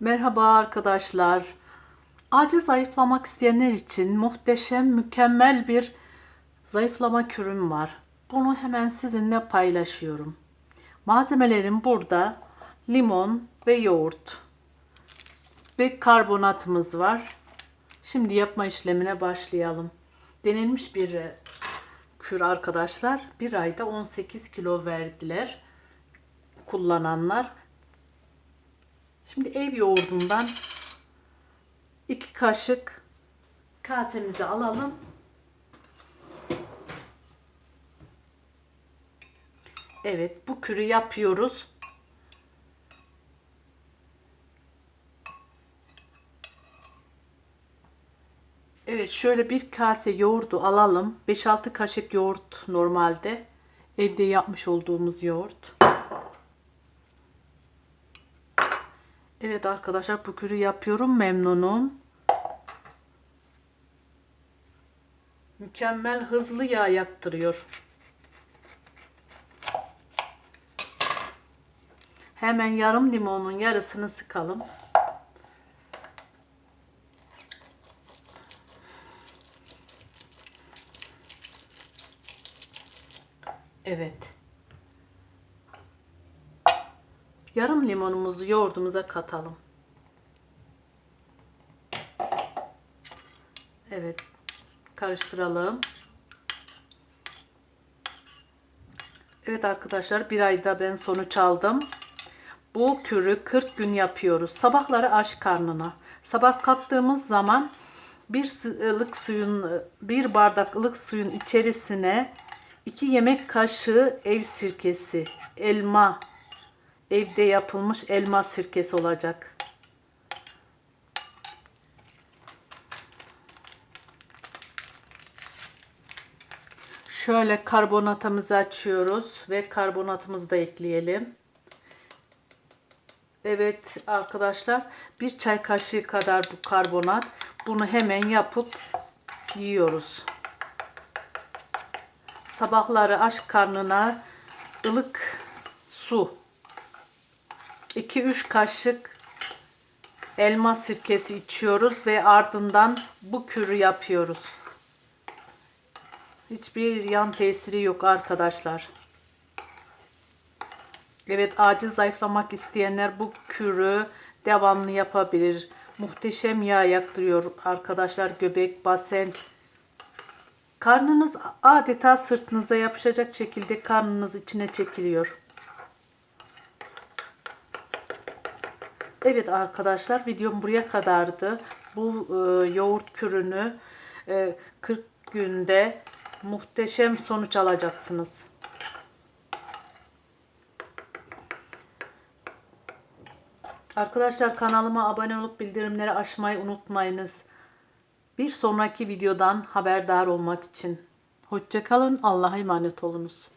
Merhaba arkadaşlar. Acil zayıflamak isteyenler için muhteşem, mükemmel bir zayıflama kürüm var. Bunu hemen sizinle paylaşıyorum. Malzemelerim burada limon ve yoğurt ve karbonatımız var. Şimdi yapma işlemine başlayalım. Denilmiş bir e, kür arkadaşlar. Bir ayda 18 kilo verdiler kullananlar. Şimdi ev yoğurdundan 2 kaşık kasemize alalım. Evet bu kürü yapıyoruz. Evet şöyle bir kase yoğurdu alalım. 5-6 kaşık yoğurt normalde. Evde yapmış olduğumuz yoğurt. Evet arkadaşlar bu kürü yapıyorum. Memnunum. Mükemmel hızlı yağ yaktırıyor. Hemen yarım limonun yarısını sıkalım. Evet. Yarım limonumuzu yoğurdumuza katalım. Evet. Karıştıralım. Evet arkadaşlar bir ayda ben sonuç aldım. Bu kürü 40 gün yapıyoruz. Sabahları aç karnına. Sabah kalktığımız zaman bir ılık suyun bir bardak suyun içerisine 2 yemek kaşığı ev sirkesi, elma, evde yapılmış elma sirkesi olacak. Şöyle karbonatımızı açıyoruz ve karbonatımızı da ekleyelim. Evet arkadaşlar bir çay kaşığı kadar bu karbonat. Bunu hemen yapıp yiyoruz. Sabahları aç karnına ılık su 2-3 kaşık elma sirkesi içiyoruz ve ardından bu kürü yapıyoruz. Hiçbir yan tesiri yok arkadaşlar. Evet acil zayıflamak isteyenler bu kürü devamlı yapabilir. Muhteşem yağ yaktırıyor arkadaşlar göbek, basen. Karnınız adeta sırtınıza yapışacak şekilde karnınız içine çekiliyor. Evet arkadaşlar videom buraya kadardı. Bu e, yoğurt kürünü e, 40 günde muhteşem sonuç alacaksınız. Arkadaşlar kanalıma abone olup bildirimleri açmayı unutmayınız. Bir sonraki videodan haberdar olmak için. Hoşçakalın. Allah'a emanet olunuz.